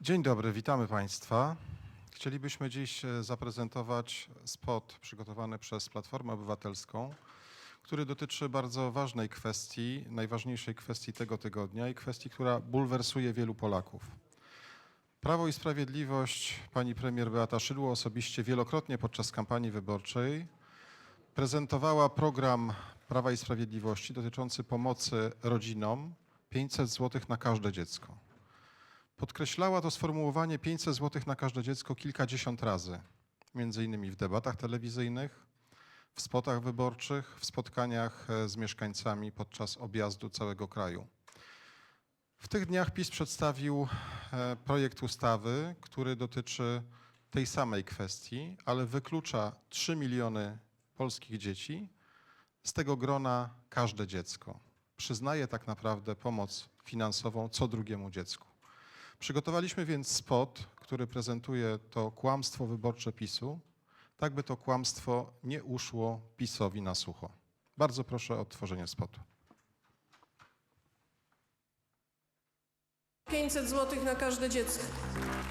Dzień dobry, witamy Państwa. Chcielibyśmy dziś e, zaprezentować spot przygotowany przez Platformę Obywatelską, który dotyczy bardzo ważnej kwestii, najważniejszej kwestii tego tygodnia i kwestii, która bulwersuje wielu Polaków. Prawo i Sprawiedliwość, pani premier Beata Szydło osobiście wielokrotnie podczas kampanii wyborczej prezentowała program Prawa i Sprawiedliwości dotyczący pomocy rodzinom 500 zł na każde dziecko. Podkreślała to sformułowanie 500 zł na każde dziecko kilkadziesiąt razy, między innymi w debatach telewizyjnych, w spotach wyborczych, w spotkaniach e, z mieszkańcami podczas objazdu całego kraju. W tych dniach PiS przedstawił e, projekt ustawy, który dotyczy tej samej kwestii, ale wyklucza 3 miliony polskich dzieci, z tego grona każde dziecko. Przyznaje tak naprawdę pomoc finansową co drugiemu dziecku. Przygotowaliśmy więc spot, który prezentuje to kłamstwo wyborcze PiSu, tak by to kłamstwo nie uszło PiSowi na sucho. Bardzo proszę o odtworzenie spotu. 500 zł na każde dziecko.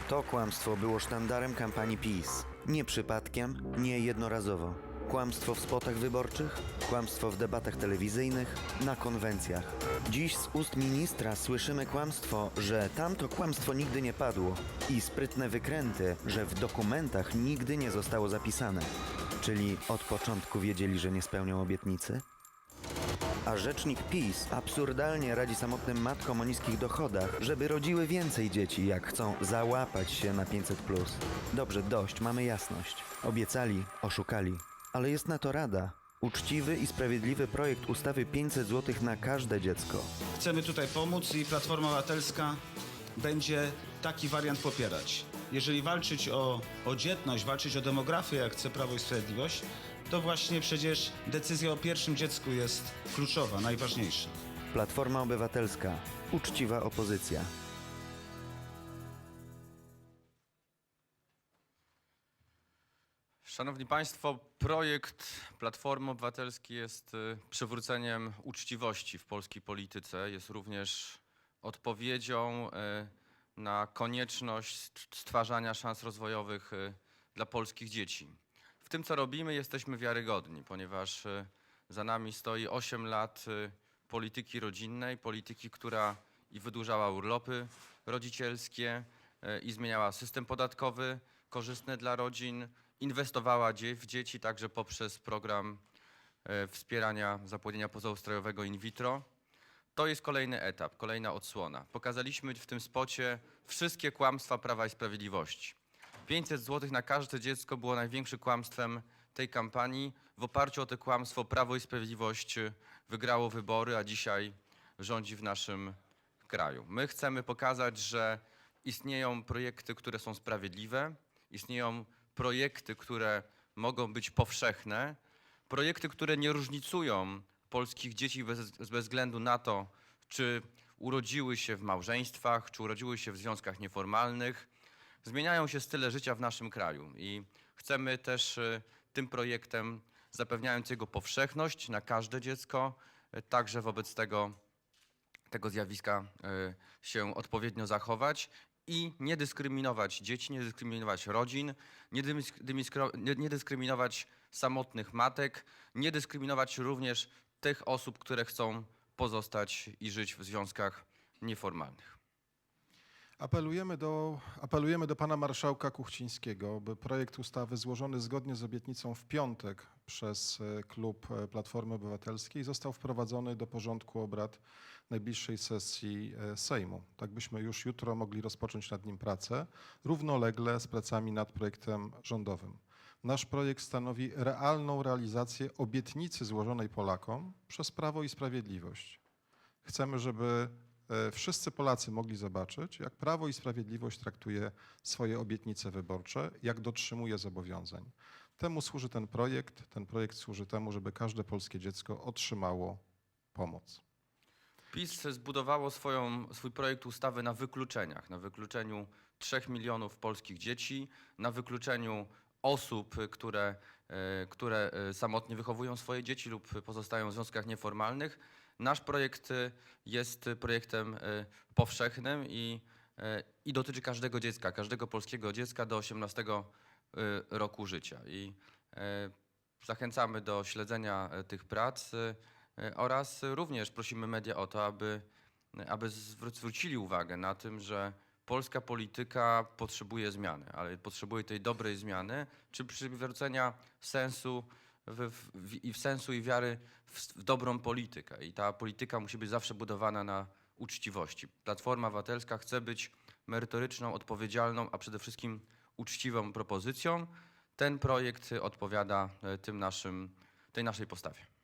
To kłamstwo było sztandarem kampanii PiS. Nie przypadkiem, nie jednorazowo. Kłamstwo w spotach wyborczych, kłamstwo w debatach telewizyjnych, na konwencjach. Dziś z ust ministra słyszymy kłamstwo, że tamto kłamstwo nigdy nie padło i sprytne wykręty, że w dokumentach nigdy nie zostało zapisane. Czyli od początku wiedzieli, że nie spełnią obietnicy? A rzecznik PiS absurdalnie radzi samotnym matkom o niskich dochodach, żeby rodziły więcej dzieci, jak chcą załapać się na 500. Dobrze, dość, mamy jasność. Obiecali, oszukali. Ale jest na to rada. Uczciwy i sprawiedliwy projekt ustawy 500 zł na każde dziecko. Chcemy tutaj pomóc i Platforma Obywatelska będzie taki wariant popierać. Jeżeli walczyć o, o dzietność, walczyć o demografię, jak chce Prawo i Sprawiedliwość, to właśnie przecież decyzja o pierwszym dziecku jest kluczowa, najważniejsza. Platforma Obywatelska. Uczciwa opozycja. Szanowni Państwo, projekt Platformy Obywatelskiej jest y, przywróceniem uczciwości w polskiej polityce. Jest również odpowiedzią y, na konieczność st- stwarzania szans rozwojowych y, dla polskich dzieci. W tym, co robimy, jesteśmy wiarygodni, ponieważ za nami stoi 8 lat polityki rodzinnej, polityki, która i wydłużała urlopy rodzicielskie, i zmieniała system podatkowy korzystny dla rodzin, inwestowała w dzieci także poprzez program e, wspierania zapłodnienia pozaustrojowego in vitro. To jest kolejny etap, kolejna odsłona. Pokazaliśmy w tym spocie wszystkie kłamstwa Prawa i Sprawiedliwości. 500 zł na każde dziecko było największym kłamstwem tej kampanii. W oparciu o to kłamstwo Prawo i Sprawiedliwość wygrało wybory, a dzisiaj rządzi w naszym kraju. My chcemy pokazać, że istnieją projekty, które są sprawiedliwe, istnieją projekty, które mogą być powszechne, projekty, które nie różnicują polskich dzieci bez, bez względu na to, czy urodziły się w małżeństwach, czy urodziły się w związkach nieformalnych. Zmieniają się style życia w naszym kraju i chcemy też y, tym projektem, zapewniając jego powszechność na każde dziecko, y, także wobec tego tego zjawiska y, się odpowiednio zachować i nie dyskryminować dzieci, nie dyskryminować rodzin, nie, dyskryminować samotnych matek, nie dyskryminować również tych osób, które chcą pozostać i żyć w związkach nieformalnych. Apelujemy do, apelujemy do pana marszałka Kuchcińskiego, by projekt ustawy złożony zgodnie z obietnicą w piątek przez e, klub e, Platformy Obywatelskiej został wprowadzony do porządku obrad najbliższej sesji e, Sejmu. Tak byśmy już jutro mogli rozpocząć nad nim pracę, równolegle z pracami nad projektem rządowym. Nasz projekt stanowi realną realizację obietnicy złożonej Polakom przez Prawo i Sprawiedliwość. Chcemy, żeby wszyscy Polacy mogli zobaczyć, jak Prawo i Sprawiedliwość traktuje swoje obietnice wyborcze, jak dotrzymuje zobowiązań. Temu służy ten projekt. Ten projekt służy temu, żeby każde polskie dziecko otrzymało pomoc. PiS zbudowało swoją, swój projekt ustawy na wykluczeniach, na wykluczeniu 3 milionów polskich dzieci, na wykluczeniu osób, które, e, które e, samotnie wychowują swoje dzieci lub pozostają w związkach nieformalnych. Nasz projekt y, jest projektem e, powszechnym i e, i dotyczy każdego dziecka, każdego polskiego dziecka do 18 e, roku życia. I zachęcamy do śledzenia tych prac oraz również prosimy media o to, aby, aby zwró- zwrócili uwagę na tym, że polska polityka potrzebuje zmiany, ale potrzebuje tej dobrej zmiany, czy przywrócenia sensu w, w, i w sensu i wiary w, w dobrą politykę. I ta polityka musi być zawsze budowana na uczciwości. Platforma Obywatelska chce być merytoryczną, odpowiedzialną, a przede wszystkim uczciwą propozycją. Ten projekt odpowiada e, tym naszym, tej naszej postawie.